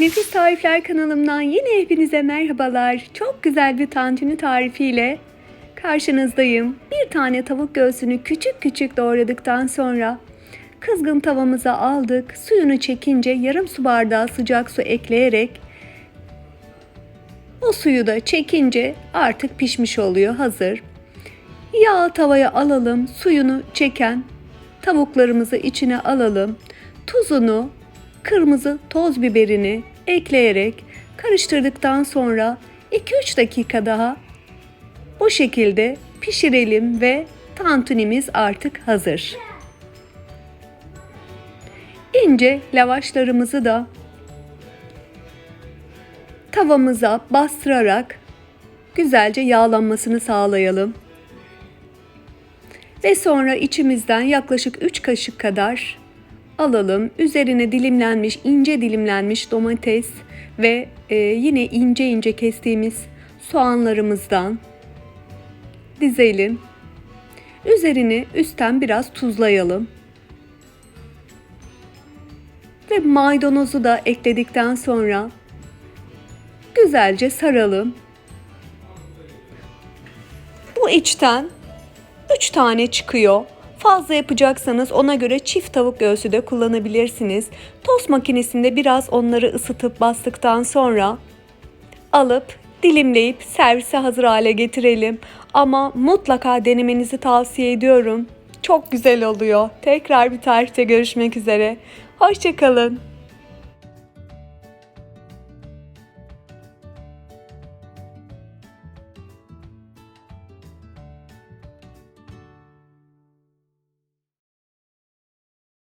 Nefis Tarifler kanalımdan yine hepinize merhabalar. Çok güzel bir tantuni tarifiyle karşınızdayım. Bir tane tavuk göğsünü küçük küçük doğradıktan sonra kızgın tavamıza aldık. Suyunu çekince yarım su bardağı sıcak su ekleyerek o suyu da çekince artık pişmiş oluyor hazır. Yağı tavaya alalım. Suyunu çeken tavuklarımızı içine alalım. Tuzunu, kırmızı toz biberini ekleyerek karıştırdıktan sonra 2-3 dakika daha bu şekilde pişirelim ve tantunimiz artık hazır. İnce lavaşlarımızı da tavamıza bastırarak güzelce yağlanmasını sağlayalım. Ve sonra içimizden yaklaşık 3 kaşık kadar alalım. Üzerine dilimlenmiş, ince dilimlenmiş domates ve e, yine ince ince kestiğimiz soğanlarımızdan dizelim. Üzerini üstten biraz tuzlayalım. Ve maydanozu da ekledikten sonra güzelce saralım. Bu içten 3 tane çıkıyor. Fazla yapacaksanız ona göre çift tavuk göğsü de kullanabilirsiniz. Tost makinesinde biraz onları ısıtıp bastıktan sonra alıp dilimleyip servise hazır hale getirelim. Ama mutlaka denemenizi tavsiye ediyorum. Çok güzel oluyor. Tekrar bir tarifte görüşmek üzere. Hoşçakalın.